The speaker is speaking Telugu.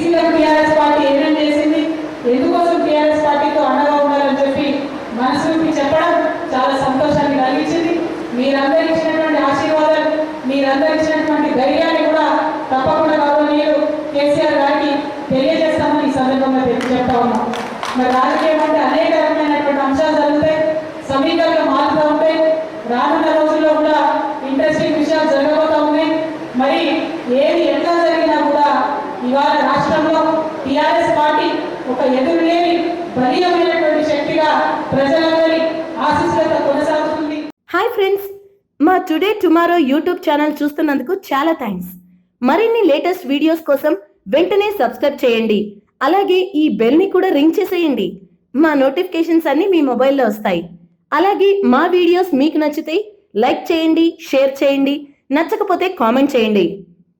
బీసీలకు టీఆర్ఎస్ పార్టీ ఏమేం చేసింది? ఎందుకోసం టీఆర్ఎస్ పార్టీతో అండగా ఉండాలని చెప్పి మనసు చెప్పడం చాలా సంతోషాన్ని కలిగించింది. మీరందరూ ఇచ్చినటువంటి ఆశీర్వాదాలు మీరందరూ ఇచ్చినటువంటి ధైర్యాన్ని కూడా తప్పకుండా గౌరవనీయులు కేసీఆర్ గారికి తెలియజేస్తామని ఈ సందర్భంగా తెలియ చెప్తా ఉన్నాం. మరి రాజకీయం అంటే అనేక రకమైనటువంటి అంశాలు జరుగుతాయి సమీపంలో మారుతూ ఉంటాయి. రానున్న రోజుల్లో కూడా ఇంట్రెస్టింగ్ విషయాలు జరగబోతా ఉన్నాయి. మరి ఏది ఎట్లా జరిగినా కూడా ఇవాళ రాష్ట్రంలో టిఆర్ఎస్ పార్టీ ఒక ఎదురులేని బలీయమైనటువంటి శక్తిగా ప్రజలందరి ఆశీస్సులతో కొనసాగుతుంది. హాయ్ ఫ్రెండ్స్ మా టుడే టుమారో యూట్యూబ్ ఛానల్ చూస్తున్నందుకు చాలా థ్యాంక్స్ మరిన్ని లేటెస్ట్ వీడియోస్ కోసం వెంటనే సబ్స్క్రైబ్ చేయండి. అలాగే ఈ బెల్ని కూడా రింగ్ చేసేయండి. మా నోటిఫికేషన్స్ అన్నీ మీ మొబైల్లో వస్తాయి. అలాగే మా వీడియోస్ మీకు నచ్చితే లైక్ చేయండి షేర్ చేయండి నచ్చకపోతే కామెంట్ చేయండి.